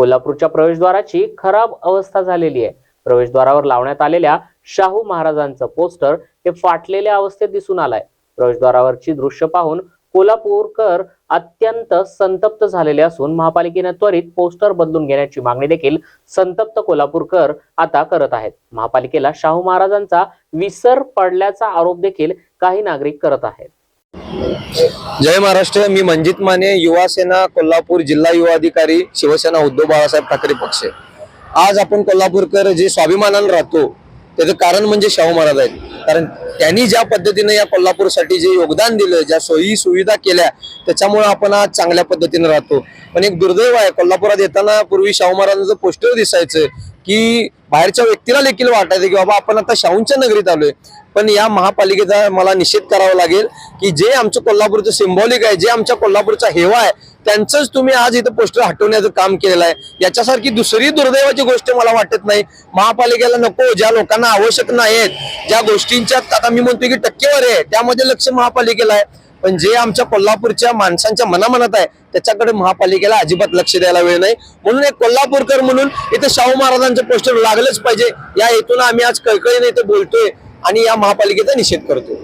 कोल्हापूरच्या प्रवेशद्वाराची खराब अवस्था झालेली आहे. प्रवेशद्वारावर लावण्यात आलेल्या शाहू महाराजांचं पोस्टर हे फाटलेल्या अवस्थेत दिसून आलंय. प्रवेशद्वारावरची दृश्य पाहून कोल्हापूरकर अत्यंत संतप्त झालेले असून महापालिकेने त्वरित पोस्टर बदलून घेण्याची मागणी देखील संतप्त कोल्हापूरकर आता करत आहेत. महापालिकेला शाहू महाराजांचा विसर पडल्याचा आरोप देखील काही नागरिक करत आहेत. जय महाराष्ट्र मी मंजित माने युवा सेना कोल्हापूर जिल्हा युवा अधिकारी शिवसेना उद्धव बाळासाहेब ठाकरे पक्ष. आज आपण कोल्हापूरकर जे स्वाभिमानानं राहतो त्याचं कारण म्हणजे शाहू महाराज आहेत. कारण त्यांनी ज्या पद्धतीने या कोल्हापूरसाठी जे योगदान दिलं ज्या सोयी सुविधा केल्या त्याच्यामुळे आपण आज चांगल्या पद्धतीने राहतो. पण एक दुर्दैव आहे कोल्हापुरात येताना पूर्वी शाहू महाराजांचं पोस्टर दिसायचं की बाहेरच्या व्यक्तीला देखील वाटायचं की बाबा आपण आता शाहूंच्या नगरीत आलोय. पण या महापालिकेचा मला निषेध करावा लागेल की जे आमचं कोल्हापूरचं सिंबॉलिक आहे जे आमच्या कोल्हापूरचा हेवा आहे त्यांचंच तुम्ही आज इथं पोस्टर हटवण्याचं काम केलेलं आहे. याच्यासारखी दुसरी दुर्दैवाची गोष्ट मला वाटत नाही. महापालिकेला नको ज्या लोकांना आवश्यक नाहीत ज्या गोष्टींच्या आता मी म्हणतो की टक्केवारी आहे त्यामध्ये लक्ष महापालिकेला आहे. पण जे आमच्या कोल्हापूरच्या माणसांच्या मनामनात आहे त्याच्याकडे महापालिकेला अजिबात लक्ष द्यायला वेळ नाही. म्हणून एक कोल्हापूरकर म्हणून इथे शाहू महाराजांचं पोस्टर लागलंच पाहिजे. या हेतून आम्ही आज कळकळीने इथे बोलतोय. आणि या महापालिकेचा निषेध करतो.